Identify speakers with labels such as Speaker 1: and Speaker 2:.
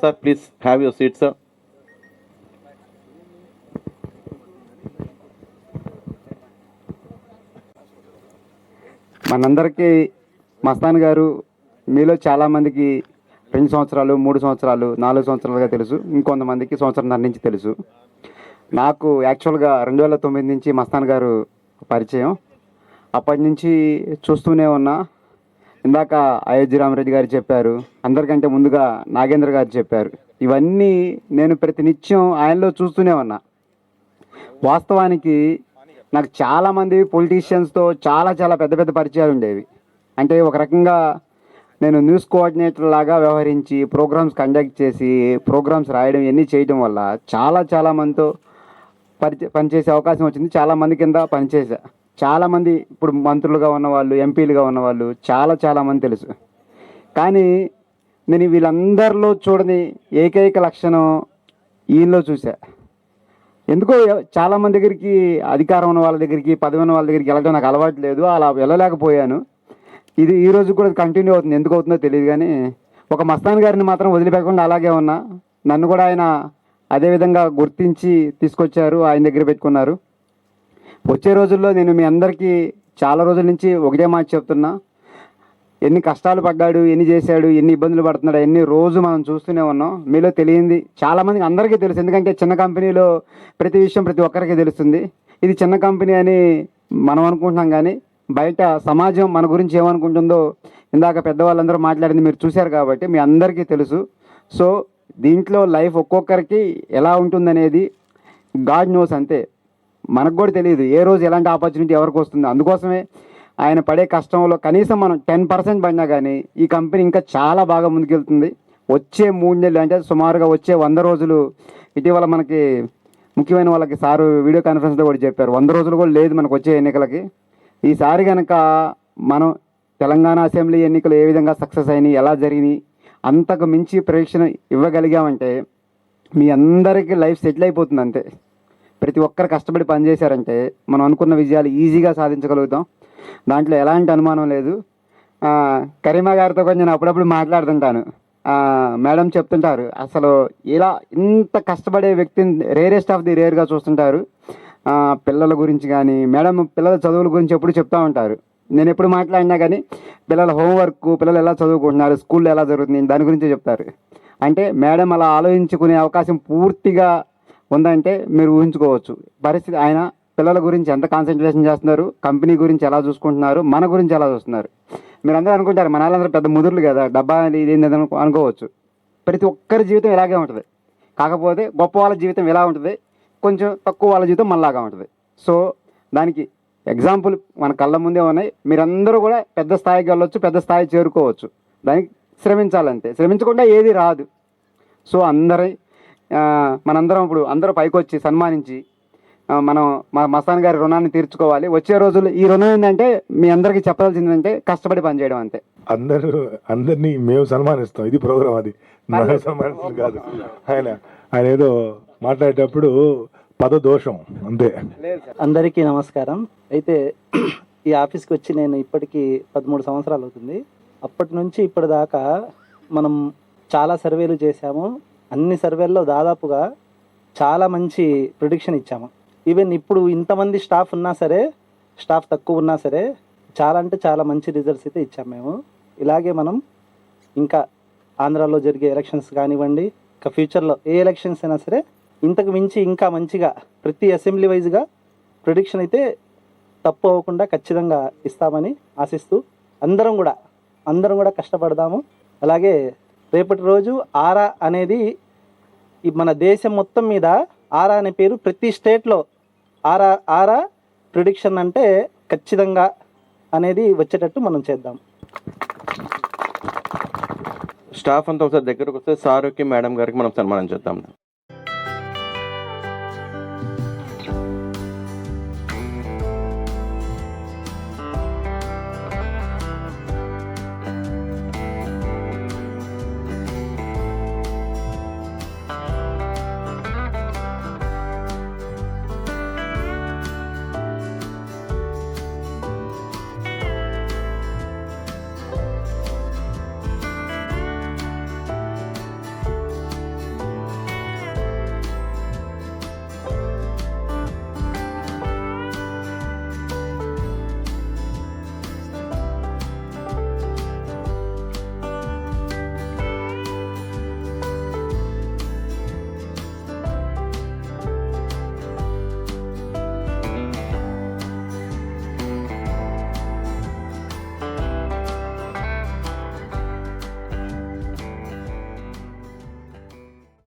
Speaker 1: Sir please have your seat sir
Speaker 2: మనందరికీ మస్తాన్ గారు మీలో చాలామందికి రెండు సంవత్సరాలు మూడు సంవత్సరాలు నాలుగు సంవత్సరాలుగా తెలుసు. ఇంకొంతమందికి సంవత్సరంన్నర నుంచి తెలుసు. నాకు యాక్చువల్గా రెండు వేల తొమ్మిది నుంచి మస్తాన్ గారు పరిచయం. అప్పటి నుంచి చూస్తూనే ఉన్నా. ఇందాక అయోధ్య రామరెడ్డి గారు చెప్పారు అందరికంటే ముందుగా నాగేంద్ర గారు చెప్పారు. ఇవన్నీ నేను ప్రతినిత్యం ఆయనలో చూస్తూనే ఉన్నా. వాస్తవానికి నాకు చాలామంది పొలిటీషియన్స్తో చాలా చాలా పెద్ద పెద్ద పరిచయాలు ఉండేవి. అంటే ఒక రకంగా నేను న్యూస్ కోఆర్డినేటర్ లాగా వ్యవహరించి ప్రోగ్రామ్స్ కండక్ట్ చేసి ప్రోగ్రామ్స్ రాయడం ఇవన్నీ చేయడం వల్ల చాలా చాలామందితో పరిచ పనిచేసే అవకాశం వచ్చింది. చాలా మంది కింద పనిచేసా చాలా మంది ఇప్పుడు మంత్రులుగా ఉన్నవాళ్ళు ఎంపీలుగా ఉన్నవాళ్ళు చాలా చాలామంది తెలుసు. కానీ నేను వీళ్ళందరిలో చూడని ఏకైక లక్షణం ఈయనలో చూసా ఎందుకో చాలామంది దగ్గరికి అధికారం ఉన్న వాళ్ళ దగ్గరికి పదవి ఉన్న వాళ్ళ దగ్గరికి వెళ్ళడం నాకు అలవాటు లేదు. అలా వెళ్ళలేకపోయాను. ఇది ఈ రోజు కూడా కంటిన్యూ అవుతుంది. ఎందుకు అవుతుందో తెలియదు కానీ ఒక మస్తాన్ గారిని మాత్రం వదిలిపెట్టకుండా అలాగే ఉన్నా. నన్ను కూడా ఆయన అదే విధంగా గుర్తించి తీసుకొచ్చారు. ఆయన దగ్గర పెట్టుకున్నారు. వచ్చే రోజుల్లో నేను మీ అందరికీ చాలా రోజుల నుంచి ఒకటే మాట చెప్తున్నా. ఎన్ని కష్టాలు పడ్డాడు ఎన్ని చేశాడు ఎన్ని ఇబ్బందులు పడుతున్నాడు ఎన్ని రోజు మనం చూస్తూనే ఉన్నాం. మీలో తెలియంది చాలామందికి అందరికీ తెలుసు. ఎందుకంటే చిన్న కంపెనీలో ప్రతి విషయం ప్రతి ఒక్కరికి తెలుస్తుంది. ఇది చిన్న కంపెనీ అని మనం అనుకుంటున్నాం కానీ బయట సమాజం మన గురించి ఏమనుకుంటుందో ఇందాక పెద్దవాళ్ళందరూ మాట్లాడింది మీరు చూశారు కాబట్టి మీ అందరికీ తెలుసు. సో దీంట్లో లైఫ్ ఒక్కొక్కరికి ఎలా ఉంటుందనేది గాడ్ నోస్ అంతే. మనకు కూడా తెలియదు. ఏ రోజు ఎలాంటి ఆపర్చునిటీ ఎవరికి వస్తుంది. అందుకోసమే ఆయన పడే కష్టంలో కనీసం మనం టెన్ పర్సెంట్ పడినా కానీ ఈ కంపెనీ ఇంకా చాలా బాగా ముందుకెళ్తుంది. వచ్చే మూడు నెలలు అంటే సుమారుగా వచ్చే వంద రోజులు ఇటీవల మనకి ముఖ్యమైన వాళ్ళకి సారు వీడియో కాన్ఫరెన్స్లో కూడా చెప్పారు. వంద రోజులు కూడా లేదు మనకు వచ్చే ఎన్నికలకి. ఈసారి కనుక మనం తెలంగాణ అసెంబ్లీ ఎన్నికలు ఏ విధంగా సక్సెస్ అయినాయి ఎలా జరిగినాయి అంతకు మించి ప్రేక్షణ ఇవ్వగలిగామంటే మీ అందరికీ లైఫ్ సెటిల్ అయిపోతుంది అంతే. ప్రతి ఒక్కరు కష్టపడి పనిచేశారంటే మనం అనుకున్న విజయాలు ఈజీగా సాధించగలుగుతాం. దాంట్లో ఎలాంటి అనుమానం లేదు. కరీమా గారితో కూడా నేను అప్పుడప్పుడు మాట్లాడుతుంటాను. మేడం చెప్తుంటారు అసలు ఇలా ఇంత కష్టపడే వ్యక్తిని రేరెస్ట్ ఆఫ్ ది రేర్గా చూస్తుంటారు. పిల్లల గురించి కానీ మేడం పిల్లల చదువుల గురించి ఎప్పుడు చెప్తా ఉంటారు. నేను ఎప్పుడు మాట్లాడినా కానీ పిల్లల హోంవర్క్ పిల్లలు ఎలా చదువుకుంటున్నారు స్కూల్లో ఎలా జరుగుతుంది దాని గురించి చెప్తారు. అంటే మేడం అలా ఆలోచించుకునే అవకాశం పూర్తిగా ఉందంటే మీరు ఊహించుకోవచ్చు. పరిస్థితి ఆయన పిల్లల గురించి ఎంత కాన్సన్ట్రేషన్ చేస్తున్నారు కంపెనీ గురించి ఎలా చూసుకుంటున్నారు మన గురించి ఎలా చూస్తున్నారు. మీరు అందరూ అనుకుంటారు మన వాళ్ళందరూ పెద్ద ముదురులు కదా డబ్బా ఇది అనుకోవచ్చు. ప్రతి ఒక్కరి జీవితం ఇలాగే ఉంటుంది. కాకపోతే గొప్ప వాళ్ళ జీవితం ఇలా ఉంటుంది కొంచెం తక్కువ వాళ్ళ జీవితం మనలాగా ఉంటుంది. సో దానికి ఎగ్జాంపుల్ మన కళ్ళ ముందే ఉన్నాయి. మీరందరూ కూడా పెద్ద స్థాయికి వెళ్ళొచ్చు పెద్ద స్థాయి చేరుకోవచ్చు. దానికి శ్రమించాలంతే. శ్రమించకుండా ఏది రాదు. సో అందరి మనందరం ఇప్పుడు అందరూ పైకి వచ్చి సన్మానించి మనం మా మస్తాన్ గారి రుణాన్ని తీర్చుకోవాలి. వచ్చే రోజులు ఈ రుణం ఏంటంటే మీ అందరికీ చెప్పాల్సింది ఏంటంటే కష్టపడి పనిచేయడం అంతే.
Speaker 3: అందరూ అందరినీ మేము సన్మానిస్తాం. ఇది ప్రోగ్రామ్ అది. సన్మానిస్తుంది కాదు. ఆయన ఆయన ఏదో మాట్లాడేటప్పుడు పదదోషం అంతే.
Speaker 4: అందరికీ నమస్కారం. అయితే ఈ ఆఫీస్కి వచ్చి నేను ఇప్పటికీ పదమూడు సంవత్సరాలు అవుతుంది. అప్పటి నుంచి ఇప్పటిదాకా మనం చాలా సర్వేలు చేశాము. అన్ని సర్వేల్లో దాదాపుగా చాలా మంచి ప్రిడిక్షన్ ఇచ్చాము. ఈవెన్ ఇప్పుడు ఇంతమంది స్టాఫ్ ఉన్నా సరే స్టాఫ్ తక్కువ ఉన్నా సరే చాలా అంటే చాలా మంచి రిజల్ట్స్ అయితే ఇచ్చాము మేము. ఇలాగే మనం ఇంకా ఆంధ్రాలో జరిగే ఎలక్షన్స్ కానివ్వండి ఇంకా ఫ్యూచర్లో ఏ ఎలక్షన్స్ అయినా సరే ఇంతకు మించి ఇంకా మంచిగా ప్రతి అసెంబ్లీ వైజ్గా ప్రొడిక్షన్ అయితే తప్పు అవ్వకుండా ఖచ్చితంగా ఇస్తామని ఆశిస్తూ అందరం కూడా అందరం కూడా కష్టపడదాము. అలాగే రేపటి రోజు ఆరా అనేది ఈ మన దేశం మొత్తం మీద ఆరా అనే పేరు ప్రతి స్టేట్లో ఆరా ఆరా ప్రిడిక్షన్ అంటే ఖచ్చితంగా అనేది వచ్చేటట్టు మనం చేద్దాం.
Speaker 1: స్టాఫ్ అంతా ఒకసారి దగ్గరకు వస్తే సార్కి మేడం గారికి మనం సన్మానం చేద్దాం.